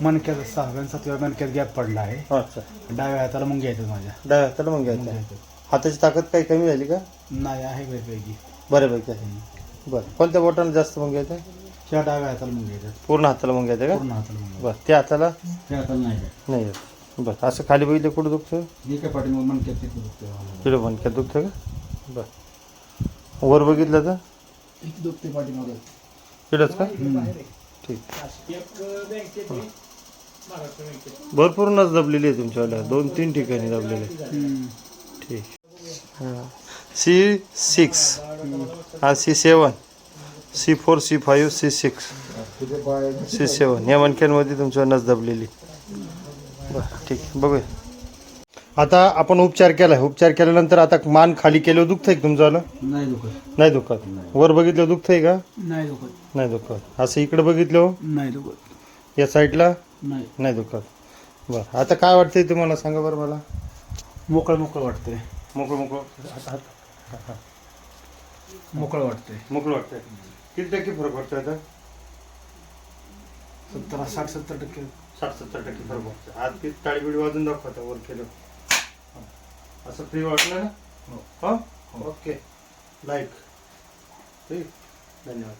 मणक्यात सहाव्या आणि सातव्या मणक्यात गॅप पडला आहे. अच्छा. डाव्या हाताला मुंग्या येतात माझ्या. डाव्या हाताला मग घ्यायचं हाताची ताकद काही कमी झाली का? नाही आहे वेगवेगळी बऱ्यापैकी आहे. बरं. कोणत्या बोटाला जास्त मग घ्यायचं त्या डाव्या हाताला मुंग्या येतात. पूर्ण हाताला मग घ्यायचं का? पूर्ण हाताला मुंग्या बरं. त्या हाताला? त्या हाताला नाही नाही येत. बरं. असं खाली बघितलं कुठं दुखतं मी काय पाठीमाग मणक्यात तिथे दुखते तिकडं मणक्यात दुखतं का? बरं. वर बघितलं तर? इथे दुखते पाठीमाग. तिकडंच का? ठीक. भरपूर नस दबलेली आहे तुमच्यावाल्या. दोन तीन ठिकाणी दबलेले आहे. ठीक. C six. हा C seven. C four C five C six. C seven. या मणक्यांमध्ये तुमच्या नस दबलेली बरं ठीक. बघूया. आता आपण उपचार केला आहे उपचार केल्यानंतर आता मान खाली केल्यावर दुखतंय का तुमचं नाही दुखत. नाही दुखत. वर बघितलं दुखतंय का? नाही दुखत. नाही दुखत. असं इकडे बघितलं नाही दुखत. या साईडला? नाही. नाही दुखत. बरं. आता काय वाटतंय तुम्हाला? सांगा बरं मला. मोकळं मोकळं वाटतंय. मोकळं मोकळं. हात- हात- मोकळं वाटतंय. मोकळं वाटतंय. किती टक्के फरक पडतोय आता? सत्तर साठ सत्तर टक्के. साठ सत्तर टक्के फरक पडतोय आज किती टाळी बिळी वाजून दाखवता वर केलं असं फ्री वाटलं ना? हो. हा? ओके लाईक ठीक. धन्यवाद.